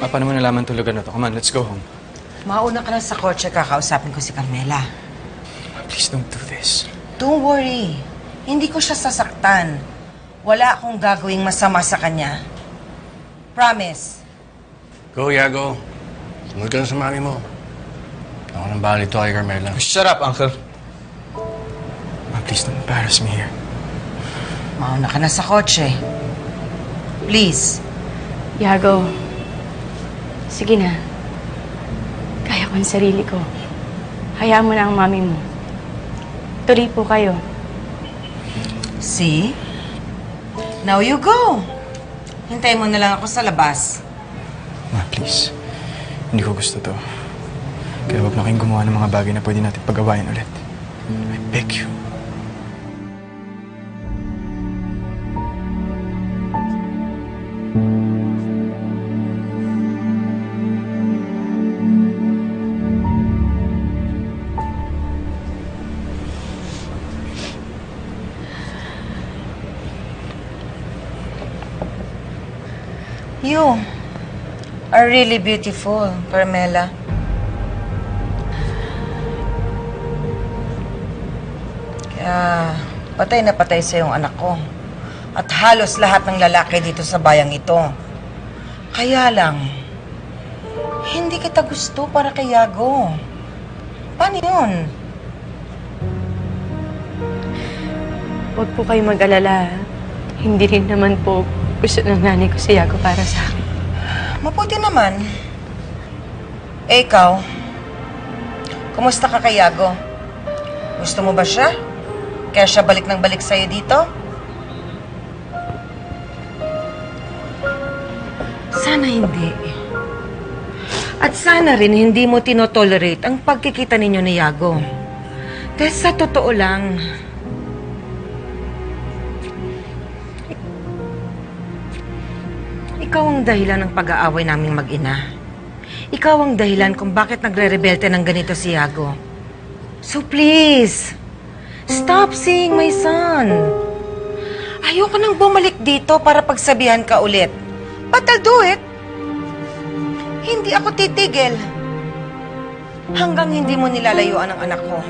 Ah, paano mo nalaman tulugan na to? Come on, let's go home. Mauna ka na sa kotse, kakausapin ko si Carmela. Ma, please don't do this. Don't worry. Hindi ko siya sasaktan. Wala akong gagawing masama sa kanya. Promise. Go, Yago. Sumunod ka na sa mami mo. Ako nang bahala dito kay Carmela. Shut up, Uncle. Ma, please don't embarrass me here. Mauna ka na sa kotse. Please. Yago, sige na. Kaya ko ang sarili ko. Hayaan mo na ang mami mo. Tuloy po kayo. See? Now you go. Hintay mo na lang ako sa labas. Ma, please. Hindi ko gusto to. Kaya wag na kayong gumawa ng mga bagay na pwede natin pagawain ulit. You are really beautiful, Carmela. Kaya patay na patay sa yung anak ko. At halos lahat ng lalaki dito sa bayang ito. Kaya lang, hindi kita gusto para kay Yago. Paano yun? Huwag po kayo mag-alala. Hindi rin naman po gusto ng nanay ko si Yago para sa akin. Mabuti naman. Eh, ikaw? Kumusta ka kay Yago? Gusto mo ba siya? Kaya siya balik ng balik sa'yo dito? Sana hindi. At sana rin hindi mo tinotolerate ang pagkikita ninyo ni Yago. Dahil sa totoo lang, Ikaw ang dahilan ng pag-aaway naming mag-ina. Ikaw ang dahilan kung bakit nagre-rebelte ng ganito si Yago. So please, stop seeing my son. Ayoko nang bumalik dito para pagsabihan ka ulit. But I'll do it. Hindi ako titigil. Hanggang hindi mo nilalayuan ang anak ko.